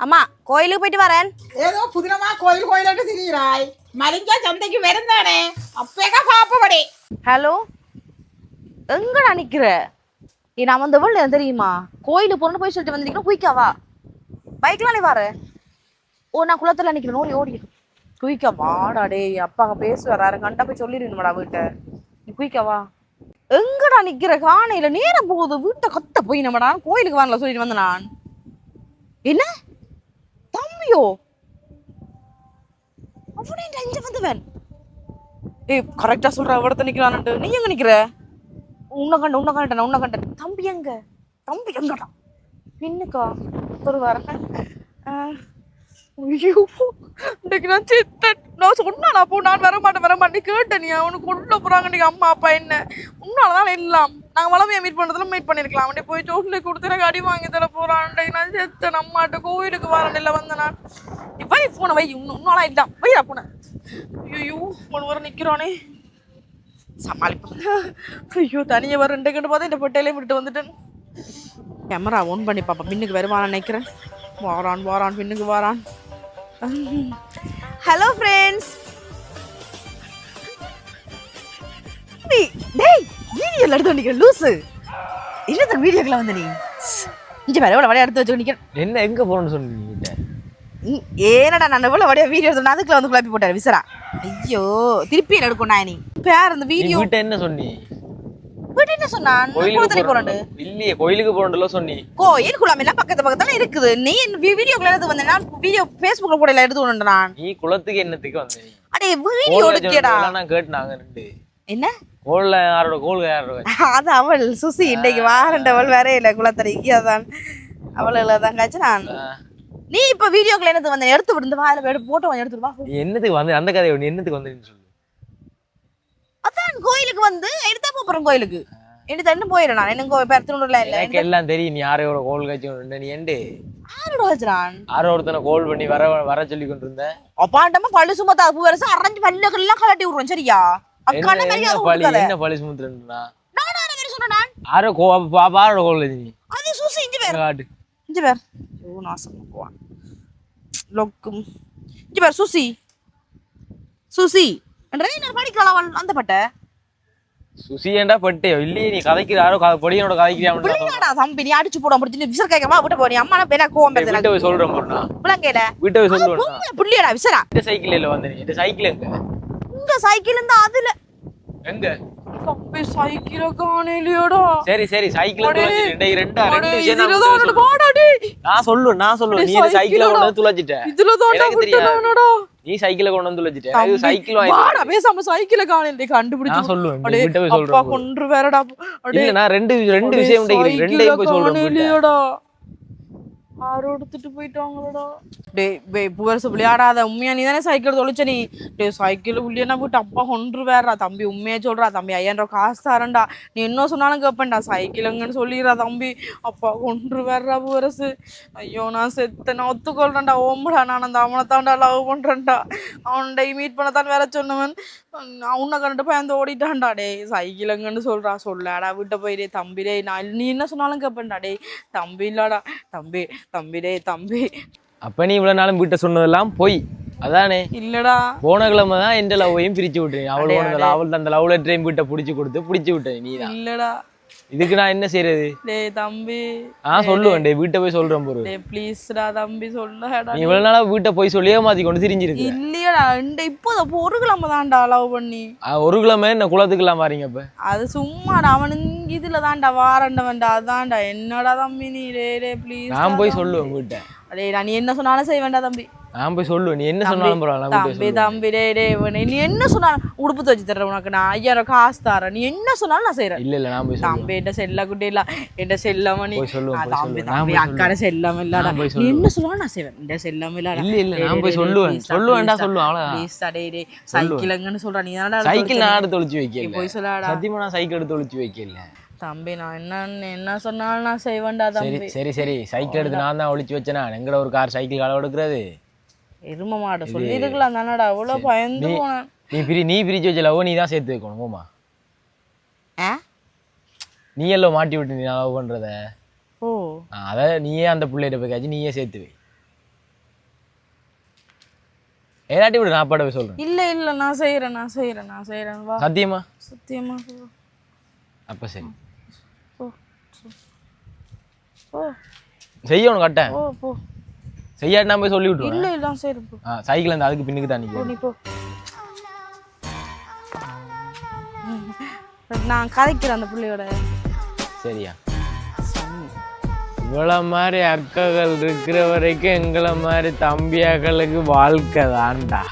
அம்மா கோயிலுக்கு போயிட்டு வரேன் ഏതോ പുതിനമാ കോയിൽ കോയിലായിട്ട് തിരിയിറായി മലിങ്ക ചന്തയ്ക്ക് വരുന്നതാണേ അപ്പേക്ക പാപ്പപടി ஹலோ எங்கடா நிக்கிற ஏ நான் வந்து எவ்வளோ தெரியுமா கோயிலுக்கு போறேன்னு போய் சொல்லிட்டு வந்திருக்கேன் குயிக்காவா பைக்லாம் நீ வர ஓ நான் குளத்துல நிக்கிறேன் ஓடி ஓடி குயிக்கா வாடா டேய் அப்பா அங்க பேச வராரு கண்டா போய் சொல்லிடுங்கடா வீட்டை நீ குயிக்காவா எங்கடா நிக்கிற காணையில நேரம் போகுது வீட்டை கத்த போய் நம்மடா கோயிலுக்கு வரல சொல்லிட்டு வந்தேன் நான் என்ன தம்பியோ அவனே அஞ்சு வந்தவன் ஏய் கரெக்டா சொல்ற. இடத்த நிக்கிறான்ட்டு நீ எங்க நிக்கிற உன்னை கண்ட உன்னை கண்டேன் உன்னை கண்டேன் தம்பி எங்க தம்பி எங்கடா பின்னுக்கா ஒரு வரேன் ஐயோ இன்னைக்கு நான் செத்தேன் நான் சொன்னான் அப்போ நான் வர மாட்டேன் வர மாட்டேன் கேட்டேன் நீ அவனுக்கு உள்ள போறாங்க நீங்க அம்மா அப்பா என்ன உன்னாலதான் எல்லாம் நாங்க வளமையை மீட் பண்றதுல மீட் பண்ணிருக்கலாம். அவன்கிட்ட போய் சோட்டில் கொடுத்து எனக்கு அடி வாங்கி தர போறான் நான் செத்த நம்மாட்ட கோயிலுக்கு வரேன் இல்லை வந்த நான் நீ வை போன வை. இன்னும் இன்னும் இல்ல. வையா போன ஐயோ ஒன்று வர நிற்கிறோனே சமாளிப்பேன் ஐயோ தனியாக வர ரெண்டு கண்டு பார்த்தா இந்த பொட்டையிலே விட்டு வந்துட்டேன். கேமரா ஓன் பண்ணி பாப்பா பின்னுக்கு வருவான் நினைக்கிறேன். வாரான் வாரான் பின்னுக்கு வாரான். ஹலோ ஃப்ரெண்ட்ஸ் வீடியோல எடுத்து நிக்கிற லூசு. இல்ல வீடியோக்குள்ள வந்து நீ? இங்க வேற எவ்வளவு வடைய எடுத்து வச்சு நிக்கிறேன். என்ன எங்க போறேன்னு சொன்னீங்க ஏனடா நான் எவ்வளவு வடைய வீடியோ சொன்ன அதுக்குள்ள வந்து குழப்பி போட்டாரு விசரா. ஐயோ திருப்பி எடுக்கும் நான் நீ பேர் அந்த வீடியோ? வீட்டை என்ன சொன்னி? வீட்டு என்ன சொன்னான் கோயிலுக்கு போறேன் இல்லையே கோயிலுக்கு போறேன்ல சொன்னி. கோயில் குளம் எல்லாம் பக்கத்து பக்கத்துல இருக்குது. நீ வீடியோக்குள்ள எடுத்து வந்தேன்னா வீடியோ ஃபேஸ்புக்ல கூட எடுத்து கொண்டு நான் நீ குளத்துக்கு என்னத்துக்கு வந்த அடே வீடியோ எடுக்கடா. நான் கேட்டுனாங்க ரெண்டு. என்ன? கோல்ல யாரோட கோல் யாரோட அது அவள் சுசி இன்னைக்கு வாரண்டவள் வேற இல்ல குளத்தடிக்கு அதான் அவள் தான் காய்ச்சி நான் நீ இப்ப வீடியோக்குள்ள என்னது வந்து? எடுத்து விடுந்து வாயில எடுத்து போட்டோ வந்து எடுத்துட்டு வா. என்னத்துக்கு வந்து? அந்த கதையை நீ என்னத்துக்கு வந்து சொல்லு. அதான் கோயிலுக்கு வந்து எடுத்தா போறோம் கோயிலுக்கு. எடுத்து என்ன போயிடுறேன் நான். என்ன பெருத்தனூர்ல இல்ல. எனக்கு எல்லாம் தெரியும் நீ யாரையோட கோல் காய்ச்சி நீ எண்டு யாரோட வச்சுறான் யாரோ ஒருத்தனை கோல் பண்ணி வர வர சொல்லி கொண்டு இருந்த அப்பாண்டமா பல்லு சும்மா தாப்பு வருஷம் அரைஞ்சு பல்லுக்கெல்லாம் கலட்டி விடுறோம் சரியா? என்ன என்ன பழி. என்ன சுமத்துறா. யாரோ கோ பா- பாரோட கோல் நீ. அது சூசி இஞ்சி பேர். இஞ்சி பேர். ஓ நாசம் போவான். லொக்கும். இஞ்சி பேர் சுசி. சுசி. என்ற நான் படிக்கலாம் அவள் அந்த பட்ட? சுசி ஏண்டா பட்டே? இல்லையே நீ கதைக்கிற யாரோ க- பொடியனோட கதைக்கிறியா தம்பி நீ அடிச்சு போட முடிச்சு விசர் கேட்கமா விட்டு போறீ அம்மா நான் பேனா கோவம் வீட்டை போய் சொல்றேன் போறா பிள்ளைங்கல வீட்டை போய் சொல்லுவேன் புள்ளியடா விசரா இந்த சைக்கிள் இல்ல வந்து நீ. இந்த சைக்கிள் எங்க? சைக்கிள் இருந்தா அதுல? எங்க? சைக்கிள காணலையோடா. சரி சரி சைக்கிள். ரெண்டு ரெண்டா விஷயம் நான் பாடாடி. நான் சொல்லுவேன். நான் நீ இந்த சைக்கிளை. கொண்டு வந்து துளைச்சிட்ட. நீ சைக்கிளை கொண்டு வந்து துளைச்சிட்ட. தம்பி, எனக்கு சைக்கிள் வாடா, வாங்கி பேசாம சைக்கிள காணலை கண்டுபிடிச்சு நான் சொல்லுவேன். நீ அடே, வீட்டை போய் அப்பா சொல்றேன் கொன்று வேறடா. அடே, இல்ல நான் ரெண்டு ரெண்டு விஷயம். ரெண்டையும் போய் சொல்றேன் ஆறு எடுத்துட்டு போயிட்டாங்களடா. டேய் பே புவரசு விளையாடாத. உண்மையா நீ தானே சைக்கிள் தொலைச்ச நீ? டே சைக்கிள் உள்ளியா போயிட்டு அப்பா கொண்டு வேறா தம்பி உண்மையா சொல்றா. தம்பி ஐயாயிரம் காசு தரேன்டா. நீ என்ன சொன்னாலும் கேப்பேன்டா. சைக்கிளுங்கன்னு சொல்லிடுறா தம்பி. அப்பா கொண்டு வேறா புவரசு ஐயோ நான் செத்த நான் ஒத்துக்கொள்றேன்டா. ஓம்படா நான் அந்த அவனை தான்டா லவ் பண்றேன்டா. அவன்டை மீட் பண்ணத்தான் வேற சொன்னவன். அவனை கண்டு பயந்து ஓடிட்டான்டா டேய். சைக்கிளுங்கன்னு சொல்றா. சொல்லாடா விட்ட போய் டேய் தம்பி டேய். நான் நீ என்ன சொன்னாலும் கேப்பேன்டா டேய். தம்பி இல்லடா. தம்பி தம்பி டேய் தம்பி. அப்ப நீ இவ்வளவு நாளும் வீட்டை சொன்னதெல்லாம் பொய். அதானே? இல்லடா. போன கிழமை தான் எந்த லவ்வையும் பிரிச்சு விட்டேன் அவள் அடே, போனதில்ல அவள் அந்த லவ் லெட்டரையும் வீட்டை பிடிச்சி கொடுத்து பிடிச்சி விட்டேன் நீ தான் இல்லடா. இதுக்கு நான் என்ன செய்யறது டேய் தம்பி. நான் சொல்லுவேன் டேய். வீட்டை போய் சொல்றேன் பொருள் டேய் ப்ளீஸ்டா தம்பி சொல்லடா நீ இவ்வளவு நாளா வீட்டை போய் சொல்லியே மாத்தி கொண்டு திரிஞ்சிருக்கு இல்லையடா இந்த இப்போ ஒரு கிழமை தான்டா லவ் பண்ணி. ஒரு கிழமை என்ன குளத்துக்குலாம் வாரீங்க இப்ப அது சும்மாடா அவனு இதுல தான்டா வாரண்டவன்டா அதான்டா. என்னடா தம்பி நீ? டே டே ப்ளீஸ் நான் போய் சொல்லுவேன் வீட்டை டேய் நான் என்ன சொன்னாலும் செய்ய வேண்டாம் தம்பி. நான் போய் சொல்லுவேன் நீ என்ன சொன்னாலும் பரவாயில்ல தம்பி தம்பி டே டே இவனே நீ என்ன சொன்னாலும் உடுப்பு துவச்சு தர்றேன் உனக்கு. நான் ஐயாயிரம் காசு தரேன். நீ என்ன சொன்னாலும் நான் செய்யறேன் இல்ல இல்ல நான் போய் தம்பி என்ற செல்ல குட்டி இல்ல. சொல்லுவேன், ஆ, போய் தம்பி தம்பி அக்கான செல்லம் இல்லடா. நீ என்ன சொன்னாலும் நான் செய்வேன். இந்த செல்லம் இல்லடா. இல்ல இல்ல நான் போய் சொல்லுவேன். சொல்லுவேன்டா சொல்லுவேன் அவ்வளவுதான். ப்ளீஸ் டே டே சைக்கிள்ங்கன்னு சொல்றா நீ தானடா சைக்கிள் நான் எடுத்து ஒளிச்சு நீ வைக்கல போய் சொல்லடா. சத்தியமா நான் சைக்கிள் எடுத்து ஒளிச்சு வைக்கல. தம்பி நான் என்ன என்ன சொன்னாலும் நான் செய்வேன்டா சரி தம்பி. சரி சரி. சைக்கிள் எடுத்து நான் தான் ஒளிச்சு வச்சேனா? எங்கட ஒரு கார் சைக்கிள் அளவு எடுக்கிறது? எரும மாடு சொல்லிருக்கலாம் தானடா அவ்வளவு பயந்து போனேன். நீ பிரி நீ பிரிச்சு வச்ச லவ் நீ தான் சேர்த்து வைக்கணும் ஓமா ஆ? நீ எல்லாம் மாட்டி விட்டு நீ லவ் பண்றத. ஓ. அத நீயே அந்த பிள்ளைகிட்ட போய் காய்ச்சி நீயே சேர்த்து வை. ஏதாட்டி விடு நான் போய் சொல்றேன். இல்ல இல்ல நான் செய்யறேன் நான் செய்யறேன் நான் செய்யறேன் வா. சத்தியமா? சத்தியமா போ. அப்ப சரி. போ போ. செய்யணும் கட்டேன் போ போ. செய்யாட்டி நான் போய் சொல்லி விட்டுருவேன். இல்ல இல்ல போ. ஆ சைக்கிள் அந்த அதுக்கு பின்னுக்கு தான் நீ போ. நான் கதைக்கிறேன் அந்த பிள்ளையோட. சரியா? இவ்வளோ மாதிரி அக்காக்கள் இருக்கிற வரைக்கும் எங்களை மாதிரி தம்பியாக்களுக்கு வாழ்க்கை தான்டா.